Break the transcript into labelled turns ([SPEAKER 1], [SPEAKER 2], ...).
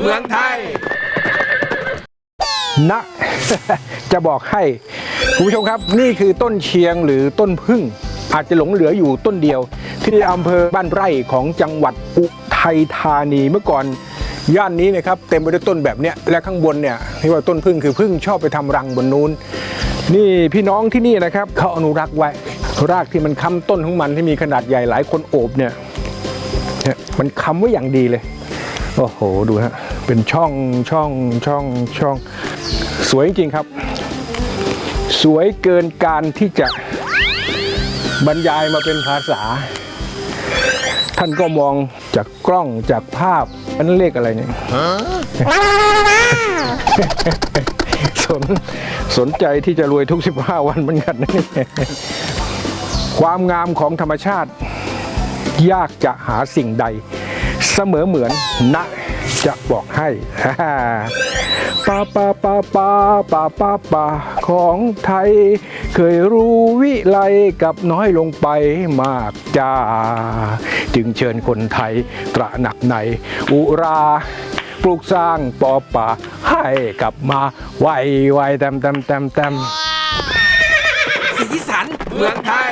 [SPEAKER 1] เมืองไทย
[SPEAKER 2] นะ จะบอกให้คุณผู้ชมครับ นี่คือต้นเชียงหรือต้นพึ่ง อาจจะหลงเหลืออยู่ต้นเดียว ที่อำเภอบ้านไร่ของจังหวัดอุทัยธานีเมื่อก่อนย่านนี้นะครับเต็มไปด้วยต้นแบบเนี้ยและข้างบนเนี่ยที่ว่าต้นพึ่งคือพึ่งชอบไปทำรังบนนู้น นี่พี่น้องที่นี่นะครับเขาอนุรักษ์ไว้ รากที่มันค้ำต้นของมันที่มีขนาดใหญ่หลายคนโอบเนี่ยเนี่ยมันค้ำไว้อย่างดีเลย โอ้โหดูฮะเป็นช่องช่องช่องช่อง สวยจริงๆครับ สวยเกินการที่จะบรรยายมาเป็นภาษา ท่านก็มองจากกล้องจากภาพอันนั้นเลขอะไรเนี่ยสนสนใจที่จะรวยทุก 15 วันเหมือนกันนะเนี่ยความงามของธรรมชาติ ยากจะหาสิ่งใด เสมอเหมือนนะจะบอกให้ปาปาปาปาปาปาปาของไทย เคยรู้วิไลกับน้อยลงไปมากจ้า จึงเชิญคนไทยตระหนักใน อุราปลูกสร้างปอป่าให้กลับมาไวไวๆแตมแตมแตมแตม
[SPEAKER 1] สีสันเมืองไทย